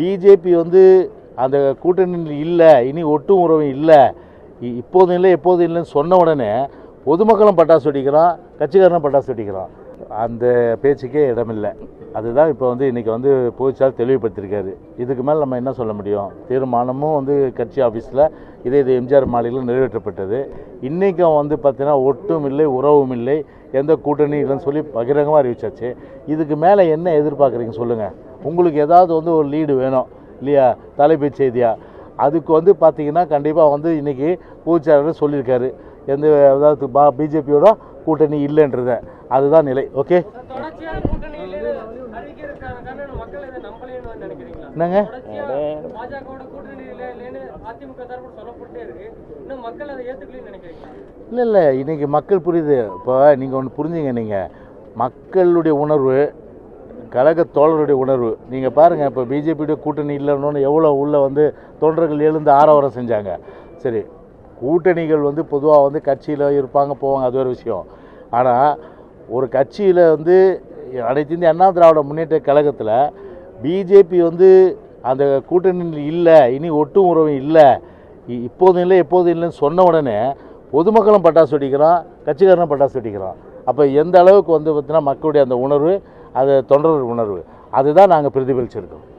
BJP வந்து அந்த கூட்டணியில் இல்லை இனி ஒட்டும் உறவு இல்லை. இ- இப்போதும் இல்லை எப்போதும் இல்லைன்னு சொன்ன உடனே பொதுமக்களும் பட்டாசு வெடிக்கிறான் கட்சிக்காரனும் பட்டாசு வெடிக்கிறான் அந்த பேச்சுக்கே இடமில்லை. அதுதான் இப்போ வந்து இன்றைக்கி வந்து பொதுச்சார் தெளிவுபடுத்தியிருக்காரு. இதுக்கு மேலே நம்ம என்ன சொல்ல முடியும்? தீர்மானமும் வந்து கட்சி ஆஃபீஸில் இதே இது எம்ஜிஆர் மாளிகையில் நிறைவேற்றப்பட்டது. இன்றைக்கும் வந்து பார்த்திங்கன்னா ஒட்டும் இல்லை உறவும் இல்லை எந்த கூட்டணி இல்லைன்னு சொல்லி பகிரங்கமாக அறிவிச்சாச்சு. இதுக்கு மேலே என்ன எதிர்பார்க்குறீங்க சொல்லுங்கள் உங்களுக்கு ஏதாவது வந்து ஒரு லீடு வேணும் இல்லையா? தலைப்புச் செய்தியா? அதுக்கு வந்து பார்த்தீங்கன்னா கண்டிப்பாக வந்து இன்றைக்கி பொதுச்சாளர் சொல்லியிருக்காரு. எந்த அதாவது பா பிஜேபியோட கூட்டணி இல்லைன்றத. அதுதான் நிலை. ஓகே? என்னங்க? இல்லை இல்லை இன்றைக்கி மக்கள் புரியுது. இப்போ நீங்கள் ஒன்று புரிஞ்சுங்க நீங்கள் மக்களுடைய உணர்வு கழக தோழருடைய உணர்வு. நீங்கள் பாருங்கள் இப்போ பிஜேபியுடைய கூட்டணி இல்லைன்னு எவ்வளோ உள்ளே வந்து தொண்டர்கள் எழுந்து ஆரவாரம் செஞ்சாங்க. சரி கூட்டணிகள் வந்து பொதுவாக வந்து கட்சியில் இருப்பாங்க போவாங்க அது ஒரு விஷயம். ஆனால் ஒரு கட்சியில் வந்து அனைத்து இந்திய அண்ணா திராவிட முன்னேற்ற கழகத்தில் பிஜேபி வந்து அந்த கூட்டணியில் இல்லை இனி ஒட்டும் உறவு இல்லை. இ- இப்போதும் இல்லை எப்போதும் இல்லைன்னு சொன்ன உடனே பொதுமக்களும் பட்டாசு வெடிக்கிறான் கட்சிக்காரனும் பட்டாசு வெடிக்கிறான். அப்போ எந்த அளவுக்கு வந்து பார்த்தீங்கன்னா மக்களுடைய அந்த உணர்வு அது தொண்டர்கள் உணர்வு. அதுதான் நாங்கள் பிரதிபலிச்சிருக்கோம்.